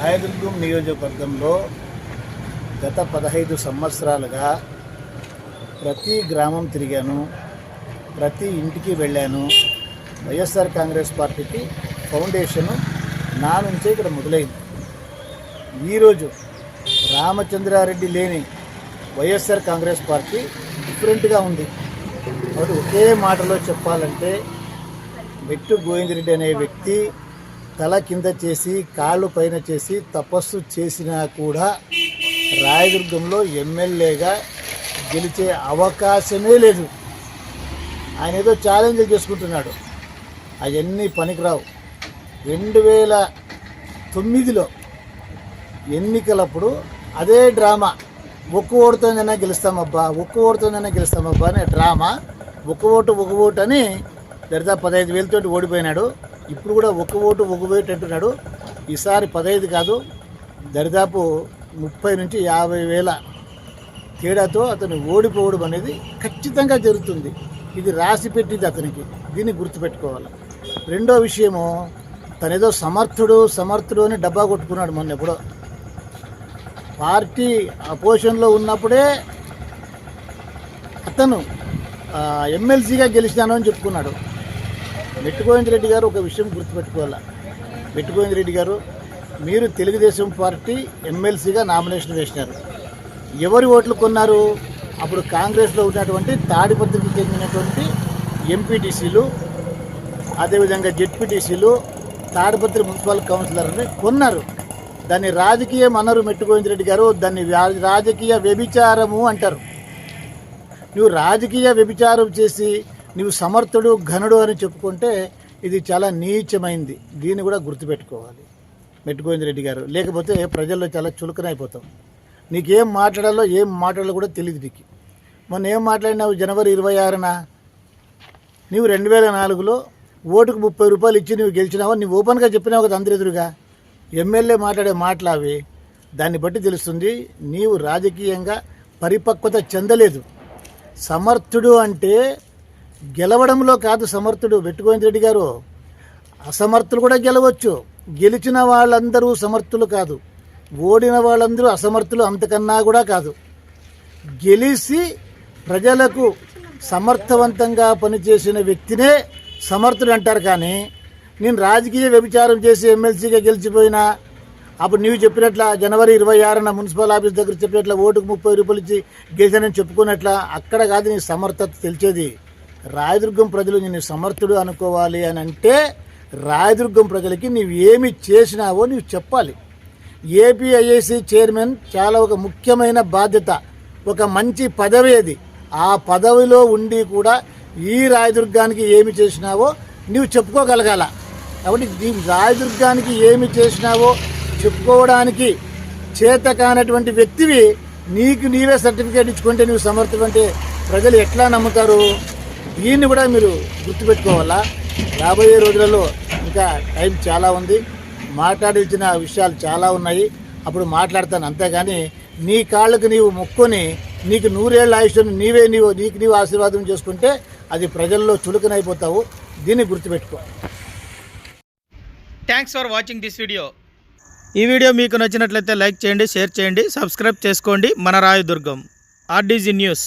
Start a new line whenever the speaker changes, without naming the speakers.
రాయదుర్గం నియోజకవర్గంలో గత పదహైదు సంవత్సరాలుగా ప్రతి గ్రామం తిరిగాను ప్రతి ఇంటికి వెళ్ళాను. వైఎస్ఆర్ కాంగ్రెస్ పార్టీకి ఫౌండేషన్ నా నుంచే ఇక్కడ మొదలైంది. ఈరోజు రామచంద్రారెడ్డి లేని వైఎస్ఆర్ కాంగ్రెస్ పార్టీ డిఫరెంట్గా ఉంది. కాబట్టి ఒకే మాటలో చెప్పాలంటే మెట్టు గోవిందరెడ్డి అనే వ్యక్తి తల కింద చేసి కాళ్ళు పైన చేసి తపస్సు చేసినా కూడా రాయదుర్గంలో ఎమ్మెల్యేగా గెలిచే అవకాశమే లేదు. ఆయన ఏదో ఛాలెంజ్లు చేసుకుంటున్నాడు. అవన్నీ పనికిరావు. రెండు వేల తొమ్మిదిలో ఎన్నికలప్పుడు అదే డ్రామా ఒక్క ఓటుతోనైనా గెలుస్తామబ్బా ఒక్క ఓటుతోనైనా గెలుస్తామబ్బా అనే డ్రామా ఒక్క ఓటు ఒక ఓటు అని దరిదా పదహైదు వేలతోటి ఓడిపోయినాడు. ఇప్పుడు కూడా ఒక్క ఓటు ఒక ఓటు అంటున్నాడు. ఈసారి పదహైదు కాదు దరిదాపు ముప్పై నుంచి యాభై వేల తేడాతో అతను ఓడిపోవడం అనేది ఖచ్చితంగా జరుగుతుంది. ఇది రాసి పెట్టింది అతనికి దీన్ని గుర్తుపెట్టుకోవాలి. రెండో విషయము తనేదో సమర్థుడు సమర్థుడు అని డబ్బా కొట్టుకున్నాడు మొన్న ఎప్పుడో. పార్టీ అపోజిషన్లో ఉన్నప్పుడే అతను ఎమ్మెల్సీగా గెలిచినాను అని చెప్పుకున్నాడు. మెట్టుగోవింద్ రెడ్డి గారు ఒక విషయం గుర్తుపెట్టుకోవాలి? మెట్టుగోవింద్ రెడ్డి గారు మీరు తెలుగుదేశం పార్టీ ఎమ్మెల్సీగా నామినేషన్ వేసినారు. ఎవరి ఓట్లు కొన్నారు? అప్పుడు కాంగ్రెస్లో ఉన్నటువంటి తాడిపత్రికి చెందినటువంటి ఎంపీటీసీలు అదేవిధంగా జెడ్పీటీసీలు తాడిపత్రి మున్సిపల్ కౌన్సిలర్ని కొన్నారు. దాన్ని రాజకీయం అన్నారు మెట్టుగోవింద్ రెడ్డి గారు దాన్ని రాజకీయ వ్యభిచారము అంటారు. నువ్వు రాజకీయ వ్యభిచారం చేసి నీవు సమర్థుడు ఘనుడు అని చెప్పుకుంటే ఇది చాలా నీచమైంది. దీన్ని కూడా గుర్తుపెట్టుకోవాలి. మెట్టుగోవింద్ రెడ్డి గారు. లేకపోతే ప్రజల్లో చాలా చులకనైపోతాం. నీకేం మాట్లాడాలో ఏం మాట్లాడాలో కూడా తెలియదు నీకు. మొన్న ఏం మాట్లాడినావు జనవరి ఇరవై ఆరున? నీవు రెండు వేల నాలుగులో ఓటుకు ముప్పై రూపాయలు ఇచ్చి నువ్వు గెలిచినావో నువ్వు ఓపెన్గా చెప్పినావు కదా అందరి ఎదురుగా ఎమ్మెల్యే మాట్లాడే మాటలు అవి దాన్ని బట్టి తెలుస్తుంది నీవు రాజకీయంగా పరిపక్వత చెందలేదు. సమర్థుడు అంటే గెలవడంలో కాదు సమర్థుడు. పెట్టుకోని రెడ్డి గారు. అసమర్థులు కూడా గెలవచ్చు. గెలిచిన వాళ్ళందరూ సమర్థులు కాదు. ఓడిన వాళ్ళందరూ అసమర్థులు అంతకన్నా కూడా కాదు. గెలిచి ప్రజలకు సమర్థవంతంగా పనిచేసిన వ్యక్తినే సమర్థుడు అంటారు కానీ నేను రాజకీయ వ్యభిచారం చేసి ఎమ్మెల్సీగా గెలిచిపోయినా అప్పుడు నీవు చెప్పినట్ల జనవరి ఇరవై ఆరున మున్సిపల్ ఆఫీస్ దగ్గర చెప్పినట్ల ఓటుకు ముప్పై రూపాయలు ఇచ్చి గెలిచానని చెప్పుకున్నట్ల అక్కడ కాదు నీ సమర్థత తెలిసేది. రాయదుర్గం ప్రజలు నేను సమర్థుడు అనుకోవాలి అని అంటే రాయదుర్గం ప్రజలకి నీవు ఏమి చేసినావో నీవు చెప్పాలి. ఏపీఐఏసీ చైర్మన్ చాలా ఒక ముఖ్యమైన బాధ్యత ఒక మంచి పదవి అది. ఆ పదవిలో ఉండి కూడా ఈ రాయదుర్గానికి ఏమి చేసినావో నీవు చెప్పుకోగలగాల. కాబట్టి ఈ రాయదుర్గానికి ఏమి చేసినావో చెప్పుకోవడానికి చేత కానటువంటి వ్యక్తివి నీకు నీవే సర్టిఫికేట్ ఇచ్చుకుంటే నువ్వు సమర్థం అంటే ప్రజలు ఎట్లా నమ్ముతారు? దీన్ని కూడా మీరు గుర్తుపెట్టుకోవాలా? రాబోయే రోజులలో ఇంకా టైం చాలా ఉంది. మాట్లాడించిన విషయాలు చాలా ఉన్నాయి. అప్పుడు మాట్లాడతాను అంతేగాని నీ కాళ్ళకు నీవు మొక్కుని నీకు నూరేళ్ళ ఆయుష్ను నీవే నీవు నీకు నీవు ఆశీర్వాదం చేసుకుంటే అది ప్రజల్లో చులకనైపోతావు. దీన్ని గుర్తుపెట్టుకో.
Thanks for watching this video ఈ వీడియో మీకు నచ్చినట్లయితే లైక్ చేయండి షేర్ చేయండి సబ్స్క్రైబ్ చేసుకోండి. మన రాయదుర్గం ఆర్డీజీ న్యూస్.